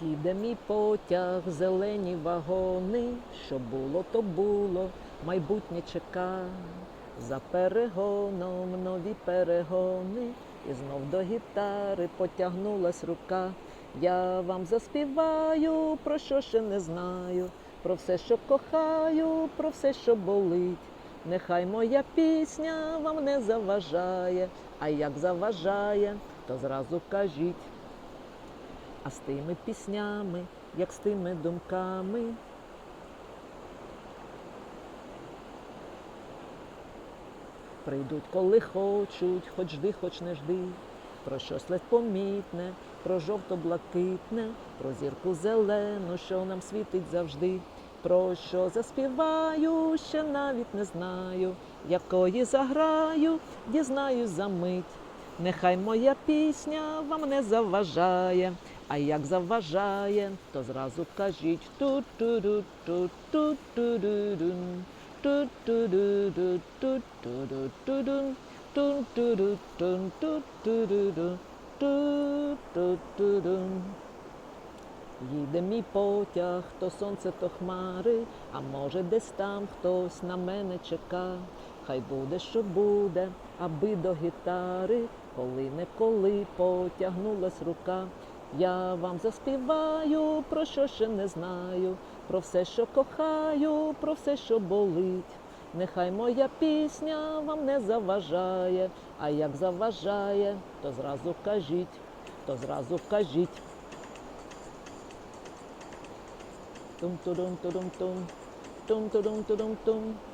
Їде мій потяг, зелені вагони, що було, то було, майбутнє чека. За перегоном нові перегони, і знов до гітари потягнулась рука. Я вам заспіваю, про що ще не знаю, про все, що кохаю, про все, що болить. Нехай моя пісня вам не заважає, а як заважає, то зразу кажіть. А з тими піснями, як з тими думками. Прийдуть, коли хочуть, хоч жди, хоч не жди, про щось ледь помітне, про жовто-блакитне, про зірку зелену, що нам світить завжди. Про що заспіваю, ще навіть не знаю, якої заграю, дізнаюсь за мить. Нехай моя пісня вам не заважає, а як заважає, то зразу кажіть ту ту ду ту ту ту ду дун ту ту ду ду ту ту ду ту дун тун ту ду тун ту ту ду ду ту ту ту дун Їде мій потяг, то сонце, то хмари, а може десь там хтось на мене чека. Хай буде, що буде, аби до гітари, коли не коли потягнулась рука. Я вам заспіваю, про що ще не знаю, про все, що кохаю, про все, що болить. Нехай моя пісня вам не заважає, а як заважає, то зразу кажіть, то зразу кажіть. Tum tudum